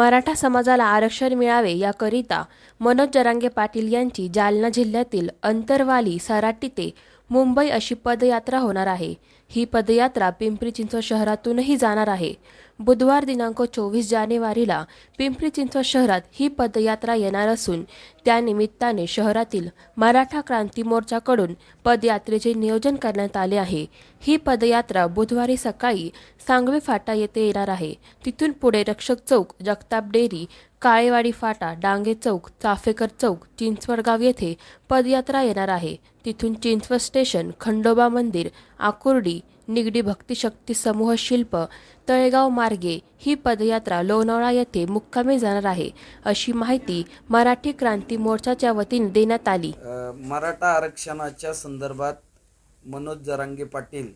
मराठा समाजाला आरक्षण मिळावे याकरिता मनोज जरांगे पाटील यांची जालना जिल्ह्यातील अंतरवाली सराटी ते मुंबई अशी पदयात्रा होणार आहे. ही पदयात्रा पिंपरी चिंचवड शहरातूनही जाणार आहे. बुधवार दिनांक चोवीस जानेवारीला पिंपरी चिंचवड शहरात ही पदयात्रा येणार असून त्यानिमित्ताने शहरातील मराठा क्रांती मोर्चाकडून पदयात्रेचे नियोजन करण्यात आले आहे. ही पदयात्रा बुधवारी सकाळी सांगवी फाटा येथे येणार आहे. तिथून पुढे रक्षक चौक जगताप डेअरी काळेवाडी फाटा डांगे चौक चाफेकर चौक चिंचवडगाव येथे पदयात्रा येणार आहे. तिथून चिंचवड स्टेशन खंडोबा मंदिर आकुर्डी निगडी भक्तिशक्ती समूह शिल्प तळेगाव मार्गे ही पदयात्रा लोणावळा येथे मुक्कामी जाणार आहे अशी माहिती मराठी क्रांती मोर्चाच्या वतीने देण्यात आली. मराठा आरक्षणाच्या संदर्भात मनोज जरांगे पाटील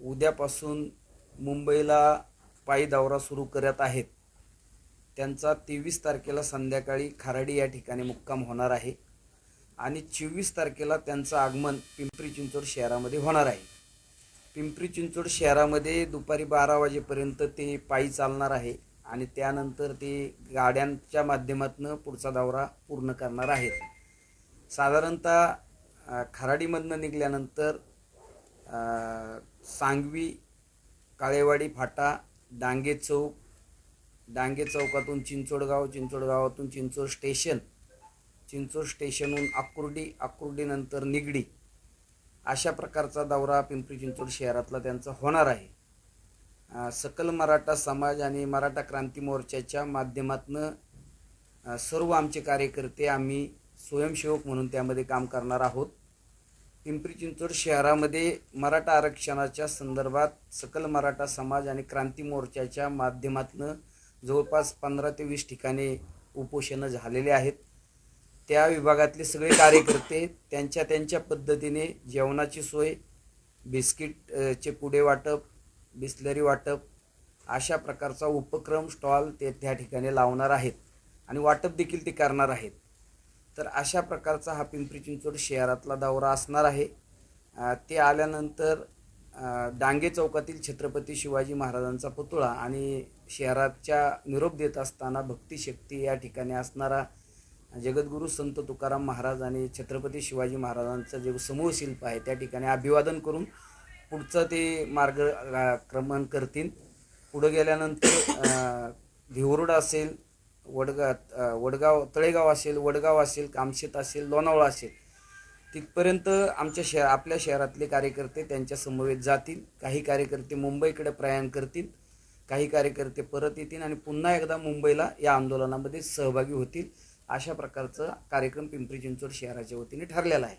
उद्यापासून मुंबईला पायी दौरा सुरू करत आहेत. त्यांचा तेवीस तारखेला संध्याकाळी खाराडी या ठिकाणी मुक्काम होणार आहे आणि चोवीस तारखेला त्यांचं आगमन पिंपरी चिंचवड शहरामध्ये होणार आहे. पिंपरी चिंचवड शहरामध्ये दुपारी बारा वाजेपर्यंत ते पायी चालणार आहे आणि त्यानंतर ते गाड्यांच्या माध्यमातून पुढचा दौरा पूर्ण करणार आहेत. साधारणतः खराडीमधनं निघाल्यानंतर सांगवी काळेवाडी फाटा डांगे चौक डांगे चौकातून चिंचोडगाव चिंचोडगावातून चिंचोड स्टेशन चिंचोड स्टेशनहून आकुर्डी आकुर्डीनंतर निगडी अशा प्रकारचा दौरा पिंपरी चिंचवड शहरातला त्यांचा होणार आहे. सकल मराठा समाज आणि मराठा क्रांती मोर्चाच्या माध्यमातून सर्व आमचे कार्यकर्ते आम्ही स्वयंसेवक म्हणून त्यामध्ये काम करणार आहोत. पिंपरी चिंचवड शहरामध्ये मराठा आरक्षणाच्या संदर्भात सकल मराठा समाज आणि क्रांती मोर्चाच्या माध्यमातून जवळपास पंधरा ते वीस ठिकाणी उपोषणं झालेले आहेत. त्या विभागातले सगळे कार्यकर्ते त्यांच्या त्यांच्या पद्धतीने जेवणाची सोय बिस्किटचे पुडे वाटप बिस्लरी वाटप अशा प्रकारचा उपक्रम स्टॉल ते त्या ठिकाणी लावणार आहेत आणि वाटप देखील ते करणार आहेत. तर अशा प्रकारचा हा पिंपरी चिंचवड शहरातला दौरा असणार आहे. ते आल्यानंतर डांगे चौकातील छत्रपती शिवाजी महाराजांचा पुतळा आणि शहराच्या निरोप देत असताना भक्तिशक्ती या ठिकाणी असणारा जगद्गुरू संत तुकाराम महाराज आणि छत्रपती शिवाजी महाराजांचं जे समूह शिल्प आहे त्या ठिकाणी अभिवादन करून पुढचं ते मार्ग क्रमण करतील. पुढं गेल्यानंतर अ, भिवरुड असेल वडगा वडगाव तळेगाव असेल वडगाव असेल कामशेत असेल लोणावळा असेल तिथपर्यंत आमच्या शहर आपल्या शहरातले कार्यकर्ते त्यांच्या समवेत जातील. काही कार्यकर्ते मुंबईकडे प्रयाण करतील काही कार्यकर्ते परत येतील आणि पुन्हा एकदा मुंबईला या आंदोलनामध्ये सहभागी होतील. अशा प्रकारचा कार्यक्रम पिंपरी चिंचवड शहराच्या वतीने ठरलेला आहे.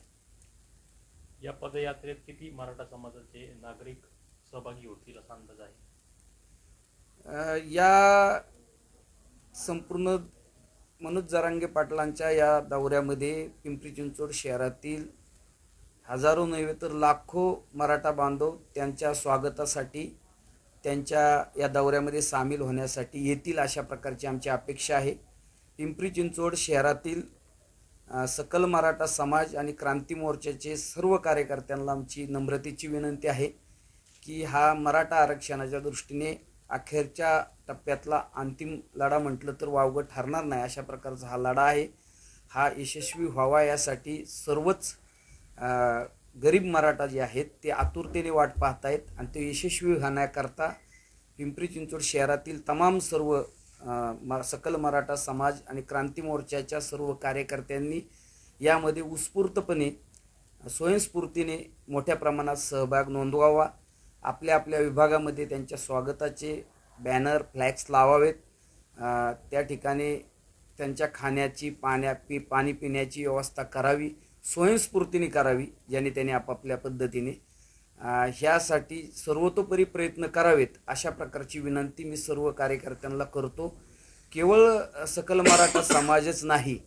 या पदयात्रेत किती मराठा समाजाचे नागरिक सहभागी होतील असा अंदाज आहे? या संपूर्ण मनोज जरांगे पाटलांच्या या दौऱ्यामध्ये पिंपरी चिंचवड शहरातील हजारो नव्हे तर लाखो मराठा बांधव त्यांच्या स्वागतासाठी त्यांच्या या दौऱ्यामध्ये सामील होण्यासाठी येतील अशा प्रकारची आमची अपेक्षा आहे. पिंपरी चिंचवड शहरातील सकल मराठा समाज आणि क्रांती मोर्चाचे सर्व कार्यकर्त्यांना आमची नम्रतेची विनंती आहे की हा मराठा आरक्षणाच्या दृष्टीने अखेरच्या टप्प्यातला अंतिम लढा म्हटलं तर वावगं ठरणार नाही अशा प्रकारचा हा लढा आहे. हा यशस्वी व्हावा यासाठी सर्वच गरीब मराठा जे आहेत ते आतुरतेने वाट पाहत आहेत आणि ते यशस्वी होण्याकरता पिंपरी चिंचवड शहरातील तमाम सर्व सकल मराठा समाज आणि क्रांती मोर्चाच्या सर्व कार्यकर्त्यांनी यामध्ये उत्स्फूर्तपणे स्वयंस्फूर्तीने मोठ्या प्रमाणात सहभाग नोंदवावा. आपल्या आपल्या विभागामध्ये त्यांच्या स्वागताचे बॅनर फ्लॅक्स लावावेत. त्या ठिकाणी त्यांच्या खाण्याची पाण्या पी पाणी पिण्याची व्यवस्था करावी स्वयंस्फूर्तीने करावी ज्याने त्यांनी आपापल्या पद्धतीने ह्यासाठी सर्वतोपरी प्रयत्न करावेत अशा प्रकारची विनंती मी सर्व कार्यकर्त्यांना करतो. केवळ सकल मराठा समाजच नाही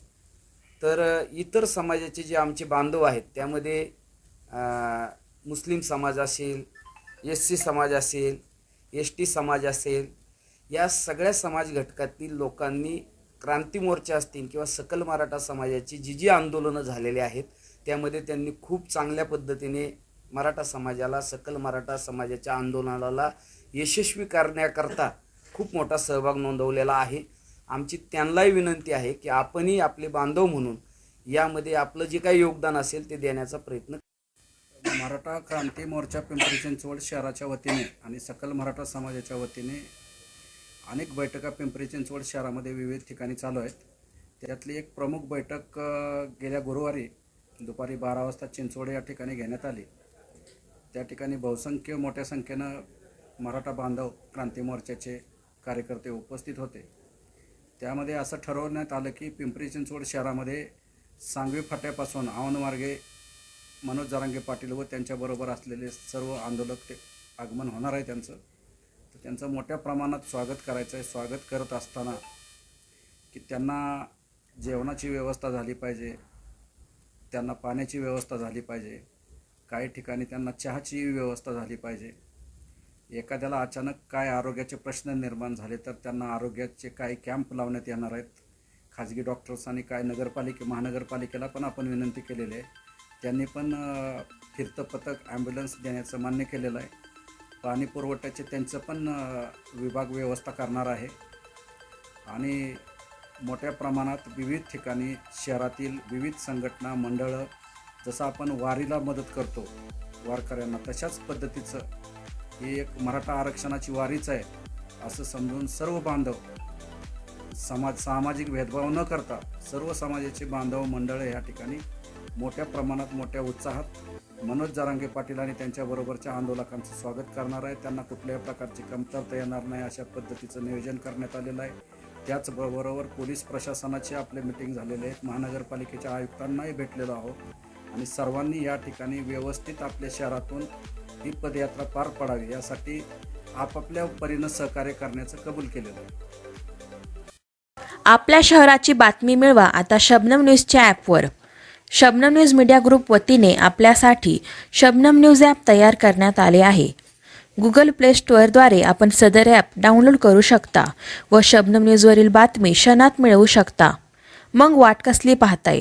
तर इतर समाजाचे जे आमचे बांधव आहेत त्यामध्ये मुस्लिम समाज असेल एस सी समाज असेल एस टी समाज असेल या सगळ्या समाज घटकातील लोकांनी क्रांती मोर्चा असतील किंवा सकल मराठा समाजाची जी जी आंदोलनं झालेली आहेत त्यामध्ये त्यांनी खूप चांगल्या पद्धतीने मराठा समाजाला सकल मराठा समाजाच्या आंदोलनाला यशस्वी करण्याकरता खूप मोठा सहभाग नोंदवलेला आहे. आमची त्यांनाही विनंती आहे की आपणही आपले बांधव म्हणून यामध्ये आपलं जे काही योगदान असेल ते देण्याचा प्रयत्न मराठा क्रांती मोर्चा पिंपरी चिंचवड शहराच्या वतीने आणि सकल मराठा समाजाच्या वतीने अनेक बैठका पिंपरी चिंचवड शहरामध्ये विविध ठिकाणी चालू आहेत. त्यातली एक प्रमुख बैठक गेल्या गुरुवारी दुपारी बारा वाजता चिंचवड या ठिकाणी घेण्यात आली. त्या ठिकाणी बहुसंख्य मोठ्या संख्येनं मराठा बांधव क्रांती मोर्चाचे कार्यकर्ते उपस्थित होते. त्यामध्ये असं ठरवण्यात आलं की पिंपरी चिंचवड शहरामध्ये सांगवी फाट्यापासून आवनमार्गे मनोज जारांगे पाटील व त्यांच्याबरोबर असलेले सर्व आंदोलक ते आगमन होणार आहे त्यांचं. तर त्यांचं मोठ्या प्रमाणात स्वागत करायचं आहे. स्वागत करत असताना की त्यांना जेवणाची व्यवस्था झाली पाहिजे त्यांना पाण्याची व्यवस्था झाली पाहिजे. काही ठिकाणी त्यांना चहाची व्यवस्था झाली पाहिजे. एखाद्याला अचानक काय आरोग्याचे प्रश्न निर्माण झाले तर त्यांना आरोग्याचे काही कॅम्प लावण्यात येणार आहेत. खाजगी डॉक्टर्स आणि काय नगरपालिके महानगरपालिकेला पण आपण विनंती केलेली आहे. त्यांनी पण फिरतं पथक ॲम्ब्युलन्स देण्याचं मान्य केलेलं आहे. पाणी पुरवठ्याचे त्यांचं पण विभाग व्यवस्था करणार आहे. आणि मोठ्या प्रमाणात विविध ठिकाणी शहरातील विविध संघटना मंडळं जसं आपण वारीला मदत करतो वारकऱ्यांना तशाच पद्धतीचं ही एक मराठा आरक्षणाची वारीच आहे असं समजून सर्व बांधव समाज सामाजिक भेदभाव न करता सर्व समाजाचे बांधव मंडळ या ठिकाणी मोठ्या प्रमाणात मोठ्या उत्साहात मनोज जारांगे पाटील आणि त्यांच्याबरोबरच्या आंदोलकांचं स्वागत करणार आहे त्यांना कुठल्याही प्रकारची कमतरता येणार नाही अशा पद्धतीचं नियोजन करण्यात आलेलं आहे. त्याचबरोबर पोलीस प्रशासनाची आपले मिटिंग झालेले आहेत. महानगरपालिकेच्या आयुक्तांनाही भेटलेलो आहोत. आणि सर्वांनी या ठिकाणी व्यवस्थित आपल्या शहरातून ही पदयात्रा पार पाडावी यासाठी आपापल्या परीनं सहकार्य करण्याचं कबूल केलेलं आहे. आपल्या शहराची बातमी मिळवा आता शबनम न्यूजच्या ॲपवर. शबनम न्यूज मीडिया ग्रुप वतीने आपल्यासाठी शबनम न्यूज ॲप तयार करण्यात आले आहे. गुगल प्ले स्टोअरद्वारे आपण सदर ॲप डाउनलोड करू शकता व शबनम न्यूजवरील बातमी क्षणात मिळवू शकता. मग वाट कसली पाहताय?